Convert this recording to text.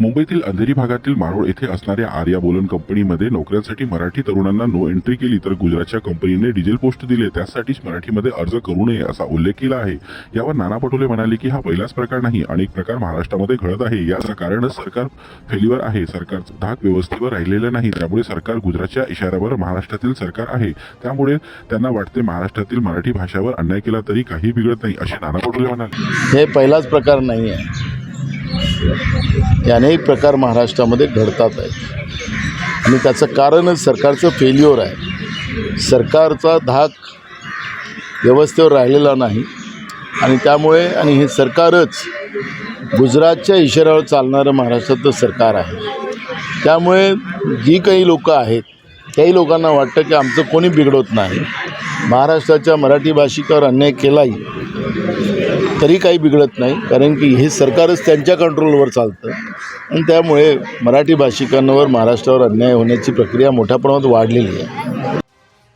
मुंबईतील अंधेरी भागातील मारोळ येथे असणाऱ्या आर्या बोलन कंपनीमध्ये नोकऱ्यांसाठी मराठी तरुणांना नो एंट्री केली तर गुजरातच्या कंपनीने डिझेल पोस्ट दिले. त्यासाठीच मराठीमध्ये अर्ज करू नये असा उल्लेख केला आहे. यावर नाना पटोले म्हणाले की हा पहिलाच प्रकार नाही. अनेक प्रकार महाराष्ट्रामध्ये घडत आहे. याचं कारणच सरकार फेलीवर आहे. सरकार धाक व्यवस्थेवर राहिलेलं नाही. त्यामुळे सरकार गुजरातच्या इशाऱ्यावर महाराष्ट्रातील सरकार आहे. त्यामुळे त्यांना वाटते महाराष्ट्रातील मराठी भाषावर अन्याय केला तरी काही बिघडत नाही असे नाना पटोले म्हणाले. हे पहिलाच प्रकार नाही आहे हे अनेक प्रकार महाराष्ट्रामध्ये घडतात आहेत. आणि त्याचं कारणच सरकारचं फेल्युअर आहे. सरकारचा धाक व्यवस्थेवर राहिलेला नाही. आणि त्यामुळे आणि हे सरकारच गुजरातच्या इशाऱ्यावर चालणारं महाराष्ट्राचं सरकार आहे. त्यामुळे जी काही लोकं आहेत काही लोकांना वाटतं की आमचं कोणी बिघडवत नाही. महाराष्ट्राच्या मराठी भाषिकावर अन्याय केलाही तरी काही बिघडत नाही कारण की हे सरकारच त्यांच्या कंट्रोलवर चालतं. आणि त्यामुळे मराठी भाषिकांवर महाराष्ट्रावर अन्याय होण्याची प्रक्रिया मोठ्या प्रमाणात वाढलेली आहे.